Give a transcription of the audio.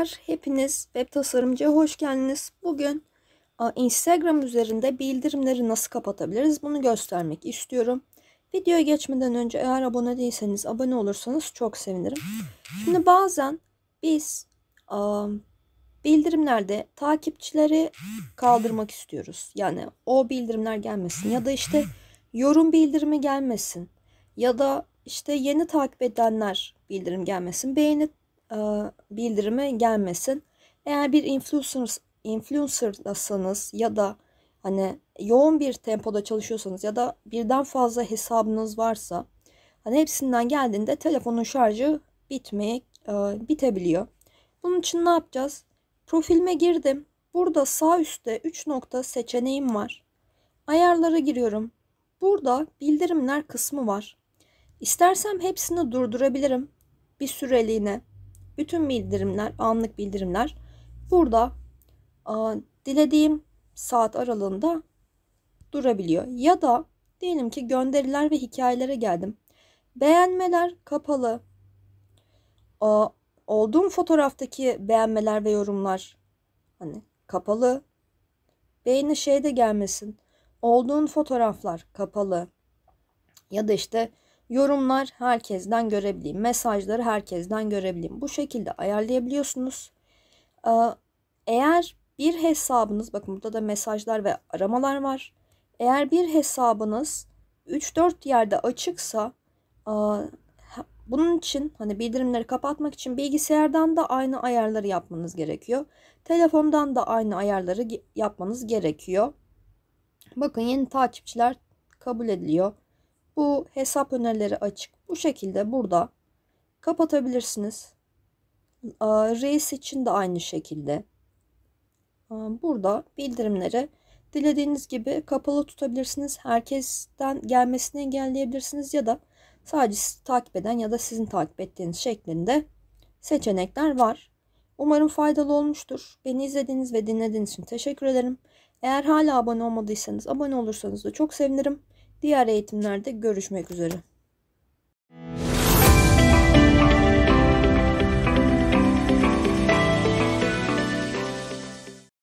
Hepiniz web tasarımcıya hoş geldiniz. Bugün Instagram üzerinde bildirimleri nasıl kapatabiliriz bunu göstermek istiyorum. Videoya geçmeden önce eğer abone değilseniz abone olursanız çok sevinirim. Şimdi bazen biz bildirimlerde takipçileri kaldırmak istiyoruz. Yani o bildirimler gelmesin ya da işte yorum bildirimi gelmesin ya da işte yeni takip edenler bildirim gelmesin. Beğeni bildirimi gelmesin. Eğer bir influencer influencer'dasanız ya da hani yoğun bir tempoda çalışıyorsanız ya da birden fazla hesabınız varsa hani hepsinden geldiğinde telefonun şarjı bitmeye e, bitebiliyor. Bunun için ne yapacağız? Profilime girdim. Burada sağ üstte 3 nokta seçeneğim var. Ayarlara giriyorum. Burada bildirimler kısmı var. İstersem hepsini durdurabilirim. Bir süreliğine. Bütün bildirimler, anlık bildirimler burada a, dilediğim saat aralığında durabiliyor. Ya da diyelim ki gönderiler ve hikayelere geldim. Beğenmeler kapalı. A, olduğum fotoğraftaki beğenmeler ve yorumlar hani kapalı. Beğeni şeyde gelmesin. Olduğun fotoğraflar kapalı. Ya da işte Yorumlar herkesten görebileyim. Mesajları herkesten görebileyim. Bu şekilde ayarlayabiliyorsunuz. Ee, eğer bir hesabınız, bakın burada da mesajlar ve aramalar var. Eğer bir hesabınız 3-4 yerde açıksa bunun için hani bildirimleri kapatmak için bilgisayardan da aynı ayarları yapmanız gerekiyor. Telefondan da aynı ayarları yapmanız gerekiyor. Bakın yeni takipçiler kabul ediliyor. Bu hesap önerileri açık. Bu şekilde burada kapatabilirsiniz. Reis için de aynı şekilde. Burada bildirimleri dilediğiniz gibi kapalı tutabilirsiniz. Herkesten gelmesini engelleyebilirsiniz ya da sadece sizi takip eden ya da sizin takip ettiğiniz şeklinde seçenekler var. Umarım faydalı olmuştur. Beni izlediğiniz ve dinlediğiniz için teşekkür ederim. Eğer hala abone olmadıysanız abone olursanız da çok sevinirim. Diğer eğitimlerde görüşmek üzere.